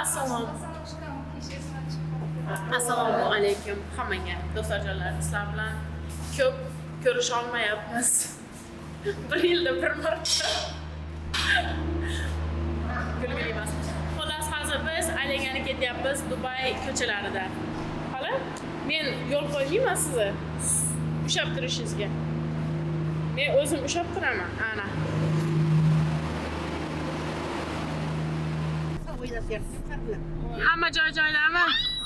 Assalomu Assalomu alaykum hammaga do'stlarjonlar sizlar bilan ko'p ko'risha olmayapmiz. Bir yilda bir marta. Kulgili emas. Xullas hozir biz aylangani ketyapmiz dubay ko'chalarida. Hali men yo'l qo'ymayman sizni. Ushlab turishingizga. Men o'zim ushlab turaman ana hamma joy joylarni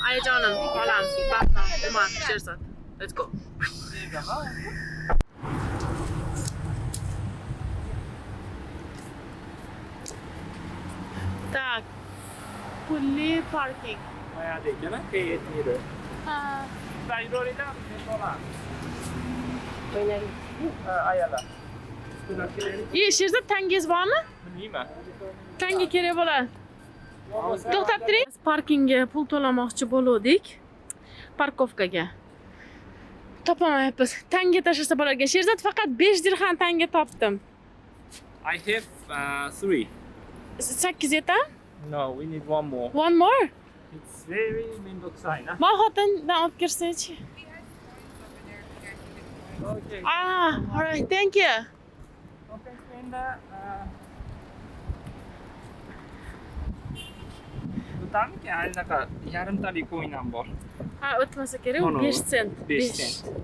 ayajonim bolam bahrom umar sherzod let's go так pulli parking Bayağı değil gene. Kıyı yetmiyor. ha Ben rolüyle dolar. Ayala. iyi sherzod tangiz bormi Nima? tanga kerak bo'ladi to'xtab turing parkingga pul to'lamoqchi bo'luvdik. Parkovkaga. Topolmayapmiz tanga tashlasa bo'lar ekan sherzod faqat besh dirham tanga topdim. I have uh, three. sakkiz No, we need one more. one more? It's very mendoksai, na? man xotindan olib kirsachi Okay. ah alright thank you. Okay, Linda. Uh, Tutamki anaqa yarimtalik coin ham bor. ha o'tmasa kerak u Mana besh sent 5 besh sent.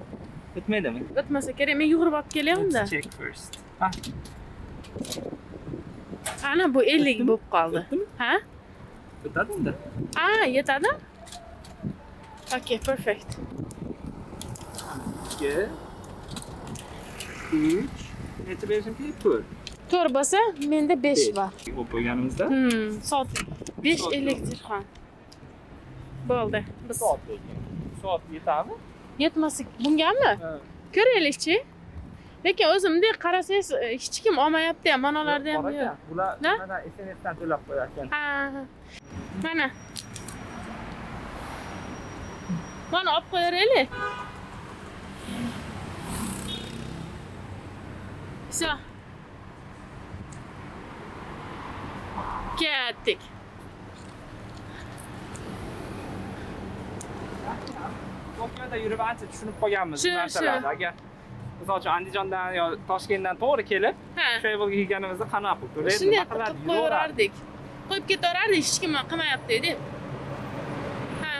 Bitmaydimi? o'tmasa kerak men yugurib olib kelyapmanda Let's check first. Ha, ana bu ellik O'tdimi? bo'lib qoldi O'tdimi? ha bitadi unda. ah yetadi okay perfect 2 3 Necha berishimki? 4. to'rt bo'lsa menda besh bor Qo'yib qo'yganimizda Hmm, soat 5 Soat elektr ham. Bo'ldi. Biz soat bo'lgan. Soat yetami? yetmasa bungami? Ha. Ko'raylikchi. Lekin o'zim bunday qarasangiz e, hech kim olmayapti ham, manalarda ham Bor yo'q. ekan. Bular Na? mana SNSdan to'lab qo'yar ekan. Ha. Mana. Mana olib qo'yaraylik. Все. Ketdik. Tokioda yurib ancha tushunib qolganmiz Shu, bu narsalarni. shu. Agar misol uchun Andijondan yo Toshkentdan to'g'ri kelib, Ha. travelga kelganimizda qanaqa qilib to'laydi? shunday nima qiladi, qilib qo'yaverardik qo'yib ketaverardik hech kim qilmayapti deb ha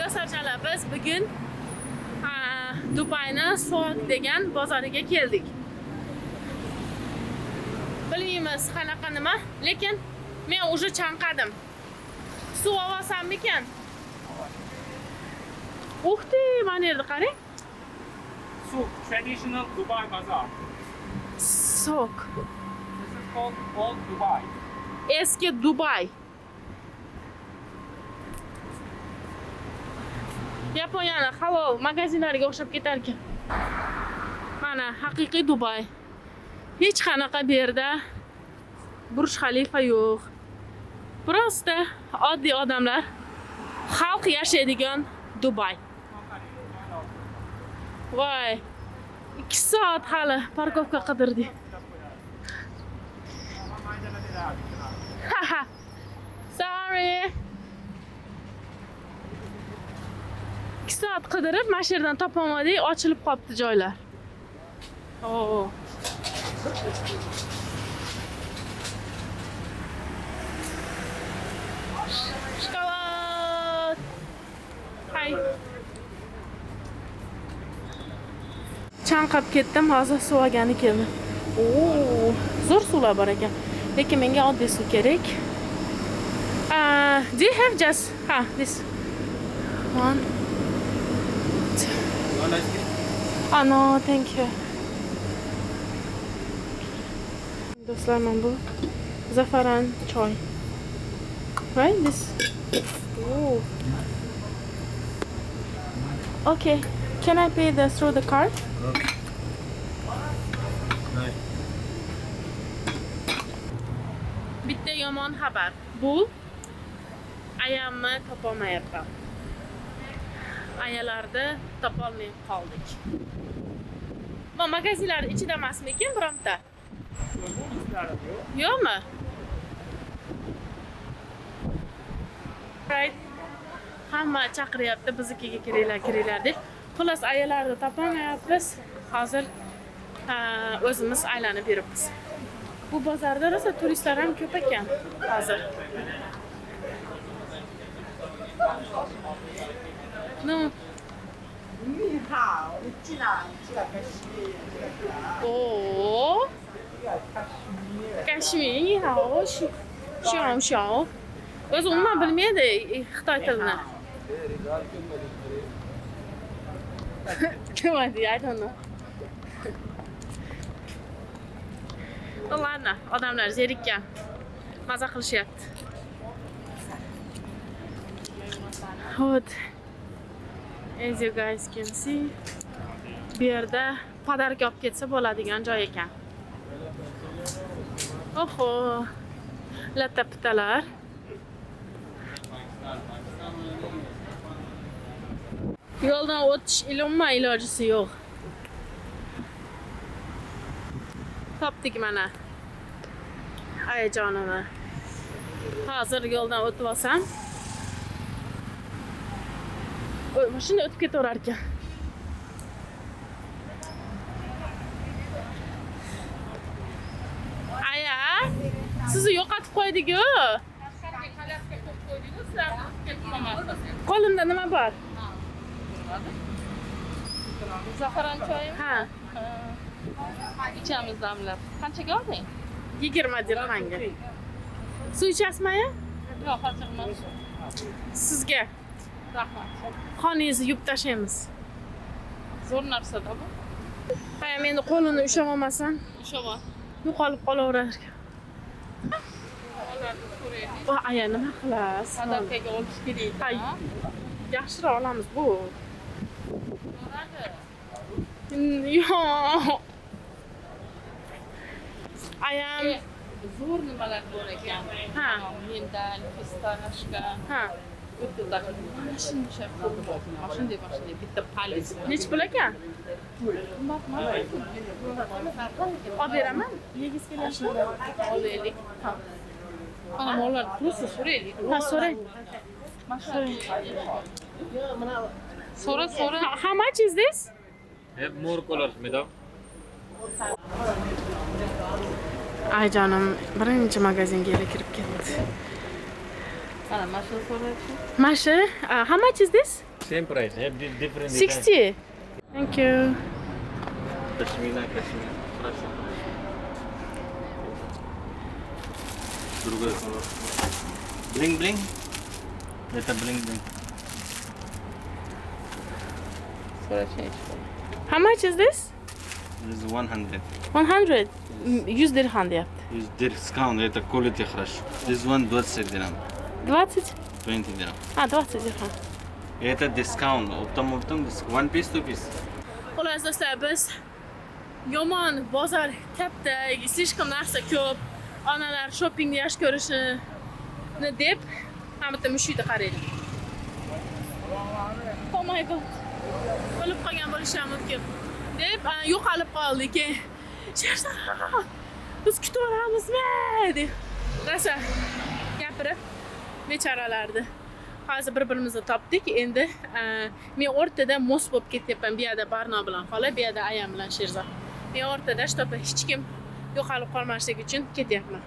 do'stlarjonlar biz bugun ha, dubayni soat degan bozoriga keldik bilmaymiz qanaqa nima lekin men уже chanqadim suv olsammikan uh ты mana yerda qarang So, traditional Dubai bazaar. so'k This is called Old Dubai. eski dubay yaponiyani halol magazinlariga o'xshab ketar ekan mana haqiqiy dubay hech qanaqa bu yerda burj xalifa yo'q просто oddiy odamlar xalq yashaydigan dubay voy ikki soat hali parkovka qidirdik Haha. Sorry. qidirib mana shu yerdan topolmadik ochilib qolibdi joylar Oo. Chanqab ketdim hozir suv olgani keldim Oo, zo'r suvlar bor ekan lekin menga oddiy suv kerak Uh, do you have just ha this one? Oh no thank you. Do'stlar mana bu zafaran choy right this? Ooh. okay can I pay this through the card? Bitta yomon xabar bu ayamni topolmayapman ayalarni topolmay qoldik bu magazinlar ichida emasmikin bironta yo'qmi hamma chaqiryapti biznikiga kiringlar kiringlar deb xullas ayalarni topolmayapmiz hozir o'zimiz aylanib yuribmiz. Bu bozorda rosa turistlar ham ko'p ekan hozir. Ну о kashmir nihao shom shom biz umuman bilmaydi xitoy tilini. Nima deydi? I don't know. Ладно, odamlar zerikkan. Maza qilishyapti. Вот. As you guys can see, bu yerda podarka olib ketsa bo'ladigan joy ekan. Oho. Latta pitalar. Yo'ldan o'tish ilinma ilojisi yo'q. Topdik mana. Ayajonini. Hozir yo'ldan o'tib olsam. Oy, mashina o'tib ketaverar ekan. Aya, sizni yo'qotib qo'ydik-ku. Qo'limda nima bor? Zafaran choyi Ha, ichamiz damlab. Qanchaga olding? 20 dirhamga. Suv ichasizmi? aya? Yo'q, hozir emas. Sizga Rahmat. qoningizni yuvib tashlaymiz. Zo'r narsada bu. Aya, meni qo'limni ushlab olmasam, Ushaman. yo'qolib qolaverar ekan. Va aya nima qilasiz? Sadaqaga olish kerak. Ha? Yaxshiroq olamiz bu. Zo'r nimalar bor ekan. Ha. Mendal, fistashka. ha, O'tda daxil. Mana shunday shart bor. Mana shunday mana shunday bitta palis. nech pul ekan? Qimmatmi? Olib beraman. Yegiz kelyapti. Olaylik. Ha. Mana mollar tursa so'raylik. Ha, so'rang. So'rang. So'ra, so'ra. How- How much is this? Have more colors, madam. Ay jonim, birinchi magazinga ele kirib ketdi. Mana mana shuni so'raychi. Mana shu, uh, how much is this? Same price. Have di- different. 60. Thank you. Pashmina, Kashmir. Хорошо. Другой color. Bling bling. Это bling bling. So'rachi. How much is this? This is 100. 100. Mm, 100 dirham deyapti. Is discount. Это quality хорошо. This one 20 dirham. 20? 20 dirham. Ha, 20 dirham. Это discount. Optam optam. One piece, two piece. Xullas do'stlar, biz yomon bozor katta, слишком narsa ko'p, onalar shoppingni yaxshi ko'rishini deb mana bitta mushukni qaraylik. Oh my god. O'lib qolgan bo'lishi ham mumkin. deb yo'qolib qoldi keyin Sherzod, biz kutaveramizmi deb. Rosa gapirib bechoralarni hozir bir birimizni topdik. Endi a, men o'rtada mos bo'lib ketyapman. Bu yoqda barno bilan xola bu yoqda ayam bilan sherzod. Men o'rtada чтобы hech kim yo'qolib qolmasligi uchun ketyapman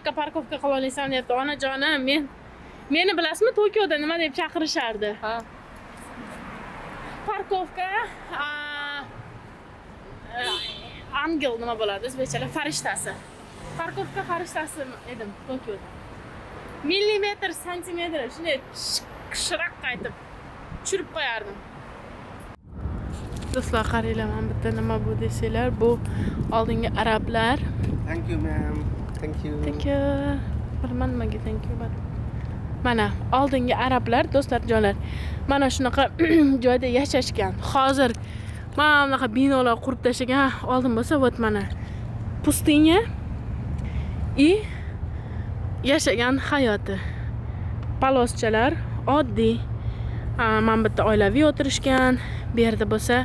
manaqa parkovka qilib olasan deyapti onajonim men meni bilasizmi tokioda nima deb chaqirishardi? Ha. parkovka angel nima bo'ladi? O'zbekchada farishtasi. Parkovka farishtasi edim tokioda. Millimetr santimetr shunday shiraq qaytib tushirib qo'yardim. Do'stlar qaranglar mana bitta nima bu desanglar bu oldingi arablar. Thank you, ma'am. Thank you. thank you. Bilman nimaga thank you mana oldingi arablar do'stlar jonlar mana shunaqa joyda yashashgan. Hozir mana bunaqa binolar qurib tashlagan. Oldin bo'lsa вот mana. Pustinya и yashagan hayoti. Paloschalar oddiy. Mana mana bitta oilaviy o'tirishgan. Bu yerda bo'lsa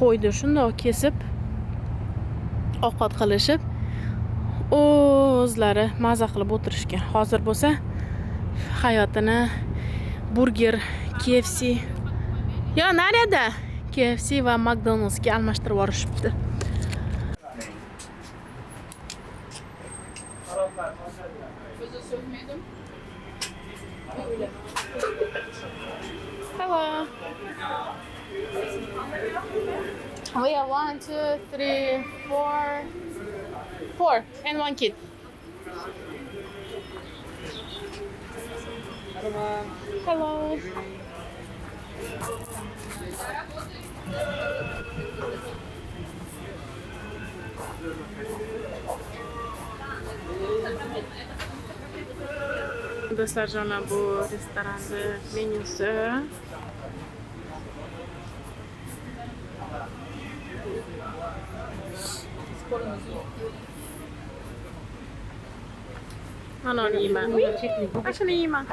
qo'yni shundoq kesib ovqat qilishib o'zlari maza qilib o'tirishgan. Hozir bo'lsa hayotini burger kfc yo nareda kfc va makdonaldsga almashtirib yuborishibdi. Hello. We have one, two, three, four, four, and one kid. Hello. Do'stlar bu restoranni menyusi. Mana uni yeyman. Mana shuni yeyman.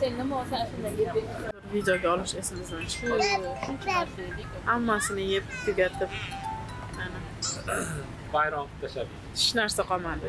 Sen nima olsan shunday Videoga olish esimizdan chiqdi. Hammasini yeb tugatib. Mana bayram tashabbus hech narsa qolmadi.